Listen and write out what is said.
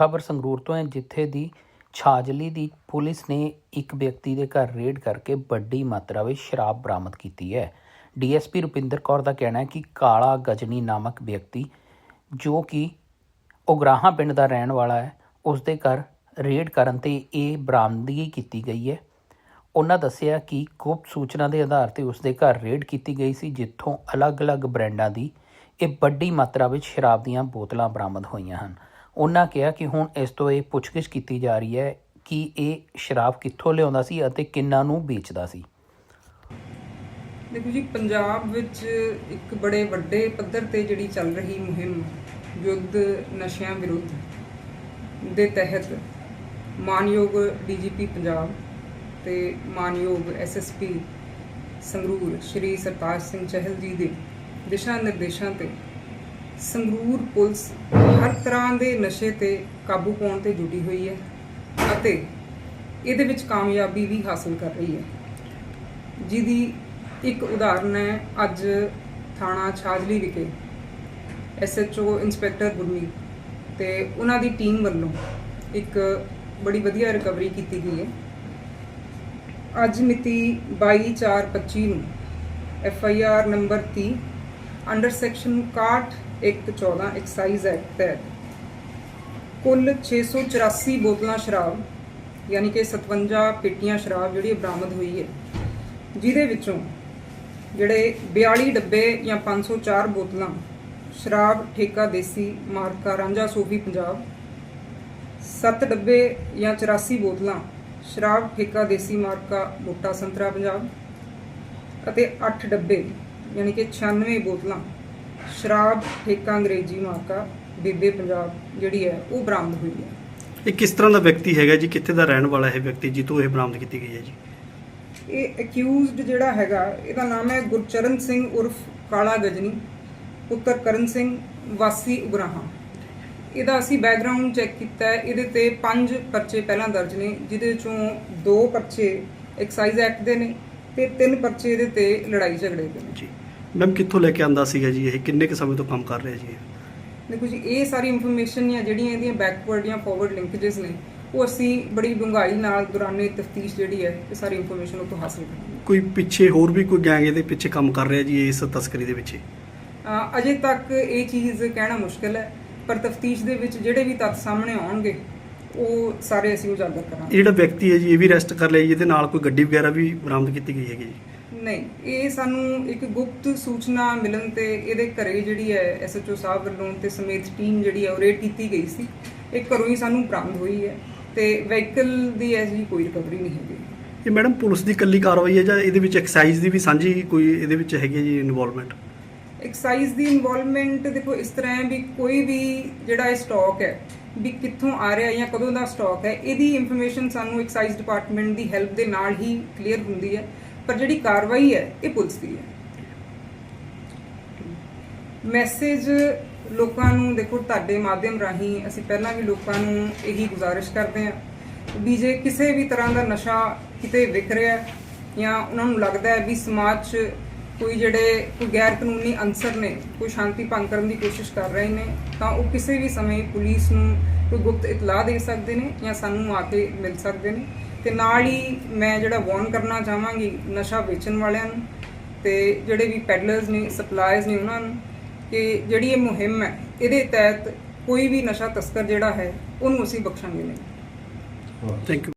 ਖਬਰ ਸੰਗਰੂਰ ਤੋਂ ਹੈ, ਜਿੱਥੇ ਦੀ ਛਾਜਲੀ ਦੀ ਪੁਲਿਸ ਨੇ ਇੱਕ ਵਿਅਕਤੀ ਦੇ ਘਰ ਰੇਡ ਕਰਕੇ ਵੱਡੀ ਮਾਤਰਾ ਵਿੱਚ ਸ਼ਰਾਬ ਬਰਾਮਦ ਕੀਤੀ ਹੈ। ਡੀਐਸਪੀ ਰੁਪਿੰਦਰ ਕੌਰ ਦਾ ਕਹਿਣਾ ਹੈ ਕਿ ਕਾਲਾ ਗਜਨੀ ਨਾਮਕ ਵਿਅਕਤੀ, ਜੋ ਕਿ ਉਗਰਾਹਾਂ ਪਿੰਡ ਦਾ ਰਹਿਣ ਵਾਲਾ ਹੈ ਉਸ ਦੇ ਘਰ ਰੇਡ ਕਰਨ ਤੇ ਇਹ ਬਰਾਮਦਗੀ ਕੀਤੀ ਗਈ ਹੈ। ਉਹਨਾਂ ਦੱਸਿਆ ਕਿ ਗੁਪਤ ਸੂਚਨਾ ਦੇ ਆਧਾਰ ਤੇ ਉਸ ਦੇ ਘਰ ਰੇਡ ਕੀਤੀ ਗਈ ਸੀ, ਜਿੱਥੋਂ ਅਲੱਗ-ਅਲੱਗ ਬ੍ਰਾਂਡਾਂ ਦੀ ਇਹ ਵੱਡੀ ਮਾਤਰਾ ਵਿੱਚ ਸ਼ਰਾਬ ਦੀਆਂ ਬੋਤਲਾਂ ਬਰਾਮਦ ਹੋਈਆਂ ਹਨ। ਉਹਨਾਂ ਕਿਹਾ ਕਿ ਹੁਣ ਇਸ ਤੋਂ ਇਹ ਪੁੱਛਗਿੱਛ ਕੀਤੀ ਜਾ ਰਹੀ ਹੈ ਕਿ ਇਹ ਸ਼ਰਾਬ ਕਿੱਥੋਂ ਲਿਆਉਂਦਾ ਸੀ ਅਤੇ ਕਿੰਨਾਂ ਨੂੰ ਵੇਚਦਾ ਸੀ। ਦੇਖੋ ਜੀ, ਪੰਜਾਬ ਵਿੱਚ ਇੱਕ ਬੜੇ ਵੱਡੇ ਪੱਧਰ ਤੇ ਜਿਹੜੀ ਚੱਲ ਰਹੀ ਮੁਹਿੰਮ ਯੁੱਧ ਨਸ਼ਿਆਂ ਵਿਰੁੱਧ ਦੇ ਤਹਿਤ ਮਾਨਯੋਗ ਡੀਜੀਪੀ ਪੰਜਾਬ ਤੇ ਮਾਨਯੋਗ ਐਸਐਸਪੀ ਸੰਗਰੂਰ ਸ਼੍ਰੀ ਸਰਤਾਜ ਸਿੰਘ ਚਹਿਲ ਜੀ ਦੇ ਦਿਸ਼ਾ ਨਿਰਦੇਸ਼ਾਂ ਤੇ ਸੰਗਰੂਰ ਪੁਲਿਸ ਹਰ ਤਰ੍ਹਾਂ ਦੇ ਨਸ਼ੇ ਤੇ ਕਾਬੂ ਪਾਉਣ ਤੇ ਜੁਟੀ ਹੋਈ ਹੈ ਅਤੇ ਇਹਦੇ ਵਿੱਚ ਕਾਮਯਾਬੀ ਵੀ ਹਾਸਲ ਕਰ ਰਹੀ ਹੈ। ਜਿਹਦੀ ਇੱਕ ਉਦਾਹਰਨ ਹੈ, ਅੱਜ ਥਾਣਾ ਛਾਜਲੀ ਵਿਖੇ ਐਸਐਚਓ ਇੰਸਪੈਕਟਰ ਗੁਰਮੀਤ ਤੇ ਉਹਨਾਂ ਦੀ ਟੀਮ ਵੱਲੋਂ ਇੱਕ ਬੜੀ ਵਧੀਆ ਰਿਕਵਰੀ ਕੀਤੀ ਗਈ ਹੈ। ਅੱਜ ਮਿਤੀ 22/4/25 ਨੂੰ F I R number 30 under section 6114 excise act ਤਹਿਤ ਕੁੱਲ 684 ਬੋਤਲਾਂ ਸ਼ਰਾਬ, ਯਾਨੀ ਕਿ 57 ਪੇਟੀਆਂ ਸ਼ਰਾਬ ਜਿਹੜੀ ਬਰਾਮਦ ਹੋਈ ਹੈ, ਜਿਹਦੇ ਵਿੱਚੋਂ ਜਿਹੜੇ 42 ਡੱਬੇ ਜਾਂ 504 ਬੋਤਲਾਂ ਸ਼ਰਾਬ, ਠੇਕਾ, ਦੇਸੀ, ਮਾਰਕਾ, ਰਾਂਝਾ, ਸੂਫੀ, ਪੰਜਾਬ 7 ਡੱਬੇ ਜਾਂ 84 ਬੋਤਲਾਂ ਸ਼ਰਾਬ, ਠੇਕਾ, ਦੇਸੀ, ਮਾਰਕਾ ਮੋਟਾ ਸੰਤਰਾ, ਪੰਜਾਬ ਅਤੇ 8 ਡੱਬੇ, ਯਾਨੀ ਕਿ 96 ਬੋਤਲਾਂ ਸ਼ਰਾਬ ਠੇਕਾ ਅੰਗਰੇਜ਼ੀ ਮਾਰਕਾ ਬੇਬੇ ਪੰਜਾਬ ਜਿਹੜੀ ਹੈ ਉਹ ਬਰਾਮਦ ਹੋਈ ਹੈ। ਇਹ ਕਿਸ ਤਰ੍ਹਾਂ ਦਾ ਵਿਅਕਤੀ ਹੈਗਾ ਜੀ? ਕਿੱਥੇ ਦਾ ਰਹਿਣ ਵਾਲਾ ਇਹ ਵਿਅਕਤੀ ਜਿੱਥੋਂ ਇਹ ਬਰਾਮਦ ਕੀਤੀ ਗਈ ਹੈ ਜੀ? ਇਹ ਅਕਿਊਜ਼ਡ ਜਿਹੜਾ ਹੈਗਾ ਇਹਦਾ ਨਾਮ ਹੈ ਗੁਰਚਰਨ ਸਿੰਘ ਉਰਫ ਕਾਲਾ ਗਜਨੀ ਪੁੱਤਰ ਕਰਨ ਸਿੰਘ ਵਾਸੀ ਉਗਰਾਹਾਂ। ਇਹਦਾ ਅਸੀਂ ਬੈਕਗ੍ਰਾਉਂਡ ਚੈੱਕ ਕੀਤਾ ਹੈ। ਇਹਦੇ ਤੇ ਪੰਜ ਪਰਚੇ ਪਹਿਲਾਂ ਦਰਜ ਨੇ ਜਿਹਦੇ ਚੋਂ ਦੋ ਪਰਚੇ ਐਕਸਾਈਜ਼ ਐਕਟ ਦੇ ਨੇ ਤੇ ਤਿੰਨ ਪਰਚੇ ਇਹਦੇ ਤੇ ਲੜਾਈ ਝਗੜੇ ਦੇ ਨੇ। ਜੀ। ਮੈਮ ਕਿੱਥੋਂ ਲੈ ਕੇ ਆਂਦਾ ਸੀਗਾ ਜੀ ਇਹ? ਕਿੰਨੇ ਕੁ ਸਮੇਂ ਤੋਂ ਕੰਮ ਕਰ ਰਿਹਾ ਜੀ ਇਹ? ਦੇਖੋ ਜੀ ਇਹ ਸਾਰੀ ਇਨਫੋਰਮੇਸ਼ਨ ਜਾਂ ਜਿਹੜੀਆਂ ਇਹਦੀਆਂ ਬੈਕਵਰਡ ਜਾਂ ਫਾਰਵਰਡ ਲਿੰਕੇजेस ਨੇ ਉਹ ਅਸੀਂ ਬੜੀ ਡੂੰਘਾਈ ਨਾਲ ਦੌਰਾਨੇ ਤਫਤੀਸ਼ ਜਿਹੜੀ ਹੈ ਇਹ ਸਾਰੀ ਇਨਫੋਰਮੇਸ਼ਨ ਉਹ ਤੋਂ ਹਾਸਲ ਕੀਤੀ ਕੋਈ ਪਿੱਛੇ ਹੋਰ ਵੀ ਕੋਈ ਗੈਂਗ ਇਹਦੇ ਪਿੱਛੇ ਕੰਮ ਕਰ ਰਿਹਾ ਜੀ ਇਸ ਤਸਕਰੀ ਦੇ ਵਿੱਚ ਅ, ਅਜੇ ਤੱਕ ਇਹ ਚੀਜ਼ ਕਹਿਣਾ ਮੁਸ਼ਕਲ ਹੈ ਪਰ ਤਫਤੀਸ਼ ਦੇ ਵਿੱਚ ਜਿਹੜੇ ਵੀ ਤੱਥ ਸਾਹਮਣੇ ਆਉਣਗੇ ਉਹ ਸਾਰੇ ਅਸੀਂ ਉਜਾਗਰ ਇਹ ਕਰਾਂਗੇ ਜਿਹੜਾ ਵਿਅਕਤੀ ਹੈ ਜੀ ਇਹ ਵੀ ਅਰੈਸਟ ਕਰ ਲਿਆ ਜੀ ਇਹਦੇ ਨਾਲ ਕੋਈ ਗੱਡੀ ਵਗੈਰਾ ਵੀ ਬਰਾਮਦ ਕੀਤੀ ਗਈ ਹੈਗੀ ਜੀ? ਨਹੀਂ ਇਹ ਸਾਨੂੰ ਇੱਕ ਗੁਪਤ ਸੂਚਨਾ ਮਿਲਣ ਤੇ ਇਹਦੇ ਘਰੇ ਜਿਹੜੀ ਹੈ ਐਸਐਚਓ ਸਾਹਿਬ ਵੱਲੋਂ ਤੇ ਸਮੇਤ ਟੀਮ ਜਿਹੜੀ ਹੈ ਉਹ ਰੇਡ ਕੀਤੀ ਗਈ ਸੀ। ਇਹ ਘਰੋਂ ਹੀ ਸਾਨੂੰ ਬਰਾਮਦ ਹੋਈ ਹੈ ਤੇ ਵਹੀਕਲ ਦੀ ਐਸੀ ਕੋਈ ਰਿਕਵਰੀ ਨਹੀਂ ਹੈਗੀ। ਇਹ ਮੈਡਮ ਪੁਲਿਸ ਦੀ ਇਕੱਲੀ ਕਾਰਵਾਈ ਹੈ ਜਾਂ ਇਹਦੇ ਵਿੱਚ ਐਕਸਾਈਜ਼ ਦੀ ਵੀ ਸਾਂਝੀ ਕੋਈ ਇਹਦੇ ਵਿੱਚ ਹੈਗੀ ਹੈ ਜੀ ਇਨਵੋਲਵਮੈਂਟ ਐਕਸਾਈਜ਼ ਦੀ ਇਨਵੋਲਵਮੈਂਟ ਦੇਖੋ ਇਸ ਤਰ੍ਹਾਂ ਹੈ ਵੀ ਕੋਈ ਵੀ ਜਿਹੜਾ ਇਹ ਸਟਾਕ ਹੈ ਵੀ ਕਿੱਥੋਂ ਆ ਰਿਹਾ ਜਾਂ ਕਦੋਂ ਦਾ ਸਟਾਕ ਹੈ ਇਹਦੀ ਇਨਫੋਰਮੇਸ਼ਨ ਸਾਨੂੰ ਐਕਸਾਈਜ਼ ਡਿਪਾਰਟਮੈਂਟ ਦੀ ਹੈਲਪ ਦੇ ਨਾਲ ਹੀ ਕਲੀਅਰ ਹੁੰਦੀ ਹੈ। ਪਰ ਜਿਹੜੀ ਕਾਰਵਾਈ ਹੈ, ਇਹ ਪੁਲਿਸ ਦੀ ਹੈ। ਮੈਸੇਜ ਲੋਕਾਂ ਨੂੰ, ਦੇਖੋ, ਤੁਹਾਡੇ ਮਾਧਿਅਮ ਰਾਹੀਂ ਅਸੀਂ ਪਹਿਲਾਂ ਵੀ ਲੋਕਾਂ ਨੂੰ ਇਹੀ ਗੁਜ਼ਾਰਿਸ਼ ਕਰਦੇ ਹਾਂ ਵੀ ਜੇ ਕਿਸੇ ਵੀ ਤਰ੍ਹਾਂ ਦਾ ਨਸ਼ਾ ਕਿਤੇ ਵਿਕ ਰਿਹਾ ਜਾਂ ਉਹਨਾਂ ਨੂੰ ਲੱਗਦਾ ਹੈ ਵੀ ਸਮਾਜ 'ਚ ਕੋਈ ਜਿਹੜੇ ਕੋਈ ਗੈਰ ਕਾਨੂੰਨੀ ਅਨਸਰ ਨੇ, ਕੋਈ ਸ਼ਾਂਤੀ ਭੰਗ ਕਰਨ ਦੀ ਕੋਸ਼ਿਸ਼ ਕਰ ਰਹੇ ਨੇ, ਤਾਂ ਉਹ ਕਿਸੇ ਵੀ ਸਮੇਂ ਪੁਲਿਸ ਨੂੰ ਕੋਈ ਗੁਪਤ ਇਤਲਾਹ ਦੇ ਸਕਦੇ ਨੇ ਜਾਂ ਸਾਨੂੰ ਆ ਕੇ ਮਿਲ ਸਕਦੇ ਨੇ। ਤੇ ਨਾਲ ਹੀ ਮੈਂ ਜਿਹੜਾ ਵਾਰਨ ਕਰਨਾ ਚਾਹਾਂਗੀ ਨਸ਼ਾ ਵੇਚਣ ਵਾਲਿਆਂ ਨੂੰ ਤੇ ਜਿਹੜੇ ਵੀ ਪੈਡਲਰਸ ਨੇ ਸਪਲਾਇਰਸ ਨੇ ਉਹਨਾਂ ਨੂੰ ਕਿ ਜਿਹੜੀ ਇਹ ਮੁਹਿੰਮ ਹੈ, ਇਹਦੇ ਤਹਿਤ ਕੋਈ ਵੀ ਨਸ਼ਾ ਤਸਕਰ ਜਿਹੜਾ ਹੈ, ਉਹਨੂੰ ਅਸੀਂ ਬਖਸ਼ਾਂਗੇ ਨਹੀਂ। Thank you